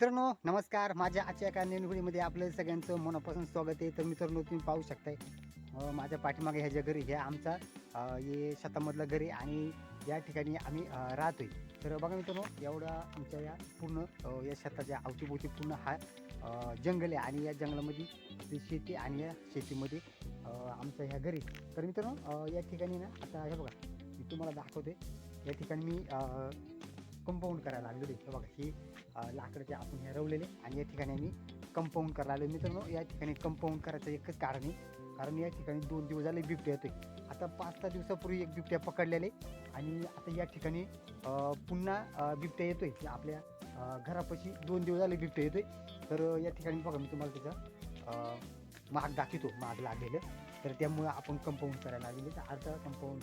मित्रांनो नमस्कार. माझ्या आजच्या एका नेणगुडीमध्ये आपलं सगळ्यांचं मनापासून स्वागत आहे. तर मित्रांनो तुम्ही पाहू शकताय माझ्या पाठीमागे ह्या ज्या घरी हे आमचा हे शेतामधलं घरी आणि या ठिकाणी आम्ही राहतोय. तर बघा मित्रांनो एवढा आमच्या या पूर्ण या शेताच्या अवतीभोवती पूर्ण हा जंगल आहे आणि या जंगलामध्ये ती शेती आणि या शेतीमध्ये आमच्या ह्या घरी. तर मित्रांनो या ठिकाणी ना आता हे बघा मी तुम्हाला दाखवते. या ठिकाणी मी कंपाऊंड करायला लागलेलो आहे बघा ही लाकडं लाकडाचे आपण हे रवलेले आणि या ठिकाणी आम्ही कंपाऊंड करायला आलो मित्रांनो या ठिकाणी कंपाऊंड करायचं एकच कारण आहे. कारण या ठिकाणी दोन दिवस झाले बिबट्या येतोय. आता पाच सहा दिवसापूर्वी एक बिबट्या पकडलेले आणि आता या ठिकाणी पुन्हा बिबट्या येतोय. आपल्या घरापाशी दोन दिवस झाले बिबट्या येतोय. तर या ठिकाणी बघा मी तुम्हाला त्याचा माग दाखवतो माग लागलेलं. तर त्यामुळं आपण कंपाऊंड करायला लागले तर अर्धा कंपाऊंड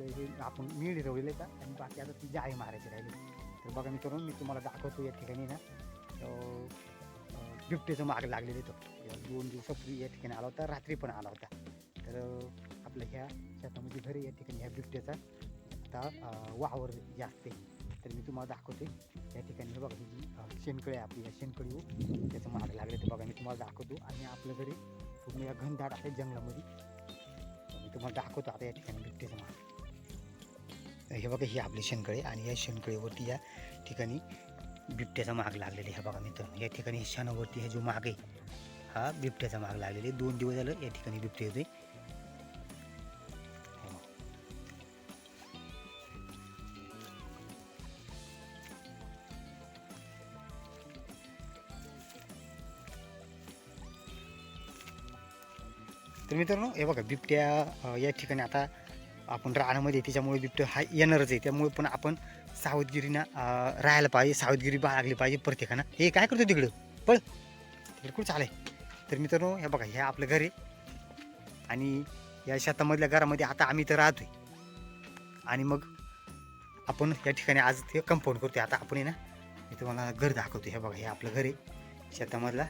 हे आपण मीड रवलेले का? आणि बाकी आता ती जाळी मारायची राहिली. तर बघा मित्रांनो मी तुम्हाला दाखवतो या ठिकाणी ना. अं, बिबटेचं माग लागलेले तो. दोन दिवसापूर्वी या ठिकाणी आला होता रात्री पण आला होता. तर आपलं आपल्या ह्या शेतामध्ये घरी या ठिकाणी ह्या बिबट्याचा आता वावर जास्त आहे. तर मी तुम्हाला दाखवते. या ठिकाणी बघा ही जी शेणकळी आहे आपली. या शेणकळी हो, त्याचं माग लागले ते बघा मी तुम्हाला दाखवतो. आणि आपलं घरी पूर्ण या घनदाट आहे जंगलामध्ये. मी तुम्हाला दाखवतो आता या ठिकाणी बिबट्याचं माग. हे बघा ही आपली शेणकळी आणि या शेणकळीवरती या ठिकाणी बिबट्याचा माग लागलेला आहे. बघा मित्र या ठिकाणी क्षणावरती हा जो माग आहे हा बिबट्याचा माग लागलेला आहे. दोन दिवस झालं या ठिकाणी बिबटे येतोय. तर मित्रांनो हे बघा बिबट्या या ठिकाणी आता आपण रानामध्ये त्याच्यामुळे बिबटं हा येणारच आहे. त्यामुळे पण आपण सावधगिरीनं राहायला पाहिजे सावधगिरी बाळगली पाहिजे प्रत्येकानं. हे काय करतो तिकडं? पळ. तिकडे कुठं चालय? तर मित्रांनो हे बघा हे आपलं घर आहे. आणि या शेतामधल्या घरामध्ये आता आम्ही तर राहतोय. आणि मग आपण या ठिकाणी आज ते कंपाऊंड करतोय. आता आपण आहे ना मी तुम्हाला घर दाखवतो हे बघा हे आपलं घर आहे. शेतामधला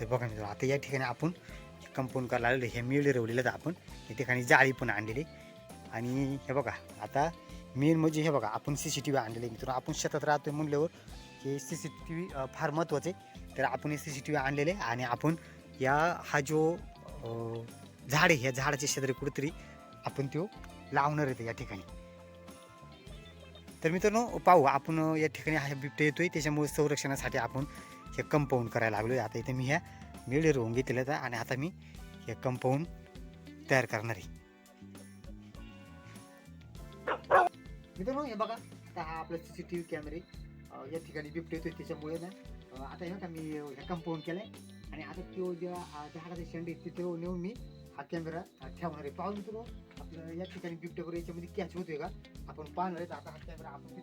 तर बघा मित्रांनो आता या ठिकाणी आपण कंपाऊंड करायला आलेलो हे मिळ रवलेलं तर आपण. या ठिकाणी जाळी पण आणलेली आणि हे बघा आता मेन म्हणजे हे बघा आपण सी सी टी व्ही आणलेले मित्रांनो. आपण शेतात राहतोय म्हणल्यावर हे सी सी टी व्ही फार महत्त्वाचे तर आपण हे सी सी टी व्ही आणलेले आणि आपण या हा जो झाड आहे ह्या झाडाच्या शेजारी कुठेतरी आपण तो लावणार आहे या ठिकाणी. तर मित्रांनो पाहू आपण या ठिकाणी हा बिबटे येतोय. त्याच्यामुळे संरक्षणासाठी आपण हे कंपाऊंड करायला लागलो आहे आता इथे मी ह्या मिळे रोवून घेतलेलं आहे आणि आता मी हे कंपाऊंड तयार करणार आहे. मित्रांनो हे बघा आता हा आपला सी सी टी व्ही कॅमेरे या ठिकाणी बिबटे होते त्याच्यामुळे ना आता हे का मी हे कंपाऊंड केलं आहे आणि आता तो जेव्हा झाडाचे शेंडे तिथे नेऊन मी हा कॅमेरा ठेवणार आहे. पाहून मित्र आपलं या ठिकाणी बिबट्यावर याच्यामध्ये कॅच होतोय का? आपण पाहणार आहे आता हा कॅमेरा आपण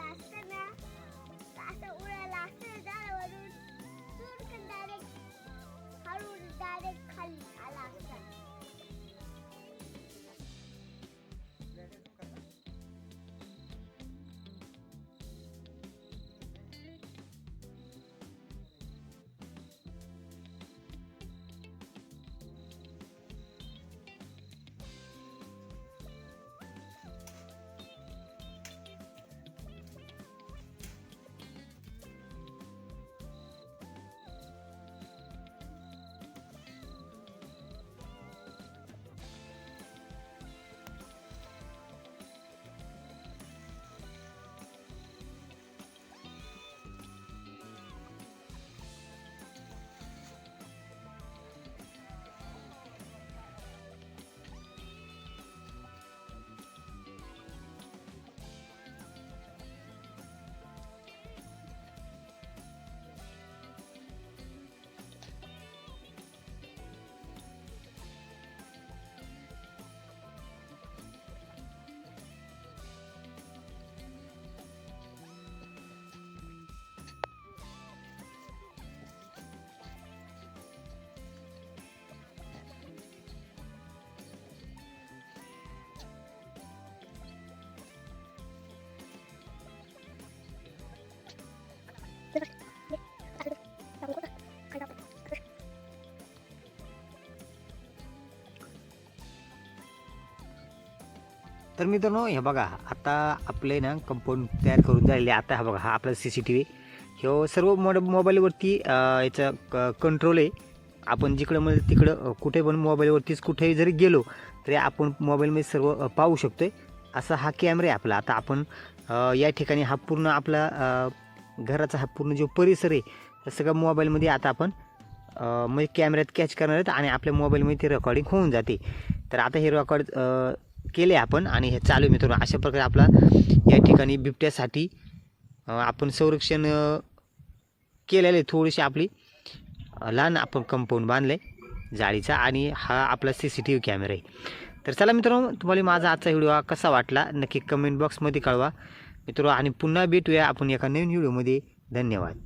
पाऊस होत असताना असं उडाला असतं झाडावरून डायरेक्ट हळू डायरेक्ट खाली तर मित्रांनो हे बघा आता आपले ना कंपाऊंड तयार करून झालेले आता हा बघा हा आपला सी सी टी व्ही ह्यो सर्व मोड मोबाईलवरती याचा क कंट्रोल आहे. आपण जिकडं म्हणजे तिकडं कुठे पण मोबाईलवरतीच कुठेही जरी गेलो तरी आपण मोबाईलमध्ये सर्व पाहू शकतो आहे असा हा कॅमेरा आहे आपला. आता आपण या ठिकाणी हा पूर्ण आपला घराचा हा पूर्ण जो परिसर आहे तर सगळं मोबाईलमध्ये आता आपण म्हणजे कॅमेऱ्यात कॅच करणार आहेत आणि आपल्या मोबाईलमध्ये ते रेकॉर्डिंग होऊन जाते. तर आता हे रेकॉर्ड केले आपण आणि हे चालू आहे मित्रांनो. अशा प्रकारे आपला या ठिकाणी बिबट्यासाठी आपण संरक्षण केलेले केलेलं आहे. थोडीशी आपली लहान आपण कंपाऊंड बांधलं आहे जाळीचा आणि हा आपला C C T V camera आहे. तर चला मित्रांनो तुम्हाला माझा आजचा व्हिडिओ कसा वाटला नक्की कमेंट बॉक्समध्ये कळवा. मित्रांनो आणि पुन्हा भेटूया आपण एका नवीन व्हिडिओमध्ये. धन्यवाद.